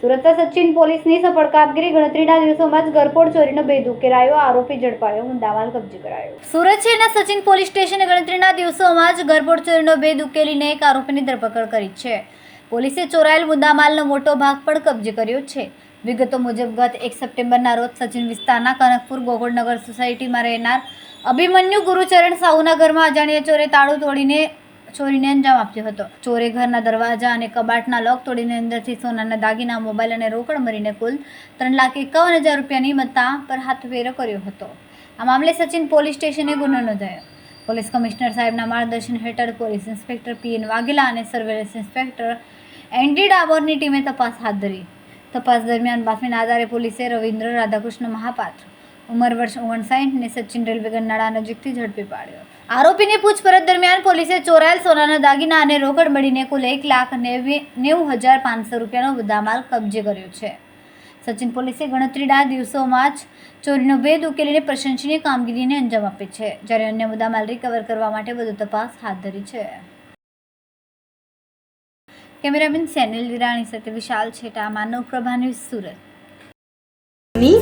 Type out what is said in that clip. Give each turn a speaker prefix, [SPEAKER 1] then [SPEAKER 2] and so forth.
[SPEAKER 1] સુરત સચિન પોલીસની સફળ કામગીરી ગણતરીના દિવસોમાં જ ગરફોડ ચોરીનો ભેદ ઉકેલાયો આરોપી ઝડપાયો મુદ્દામાલ કબજે કરાયો. સુરત શહેરના સચિન પોલીસ સ્ટેશને ગણતરીના દિવસોમાં જ ગરફોડ ચોરીનો ભેદ ઉકેલીને એક આરોપીની ધરપકડ કરી છે. પોલીસે ચોરાયેલ મુદ્દામાલનો મોટો ભાગ પણ કબજે કર્યો છે. વિગતો મુજબ, ગત એક સપ્ટેમ્બરના રોજ સચિન વિસ્તારના કનકપુર ગોકુળનગર સોસાયટીમાં રહેનાર અભિમન્યુ ગુરુચરણ સાહુના ઘરમાં અજાણ્યા ચોરે તાળું તોડીને ચોરીને અંજામ આપ્યો હતો. ચોરે ઘરના દરવાજા અને કબાટના લોક તોડીને અંદરથી સોનાના દાગીના, મોબાઈલ અને રોકડ મળીને કુલ ત્રણ લાખ એકાવન હજાર રૂપિયાની મત્તા પર હાથફેરો કર્યો હતો. આ મામલે સચિન પોલીસ સ્ટેશને ગુનો નોંધાયો. પોલીસ કમિશનર સાહેબના માર્ગદર્શન હેઠળ police inspector P N Vaghela અને સર્વેલન્સ ઇન્સ્પેક્ટર એનડી ડાબોરની ટીમે તપાસ હાથ ધરી. તપાસ દરમિયાન બાતમીના આધારે પોલીસે રવિન્દ્ર રાધાકૃષ્ણ મહાપાત્ર ઉંમર વર્ષ ઓગણસાઠને સચિન રેલવે ગરનાળા નજીકથી ઝડપી પાડ્યો. આરોપીની પૂછપરછ દરમિયાન પોલીસે ચોરાયેલ સોનાના દાગીના અને રોકડ મળીને કુલ એક લાખ નેવી નેવું હજાર પાંચસો રૂપિયાનો મુદ્દામાલ કબજે કર્યો છે. સચિન પોલીસે ગણતરીના દિવસોમાં જ ચોરીનો ભેદ ઉકેલીને પ્રશંસનીય કામગીરીને અંજામ આપી છે, જ્યારે અન્ય મુદ્દામાલ રિકવર કરવા માટે વધુ તપાસ હાથ ધરી છે. કેમેરામેન સેનિલ વિરાણી સાથે વિશાલ છેટા, માનવ પ્રભા ન્યૂઝ સુરત.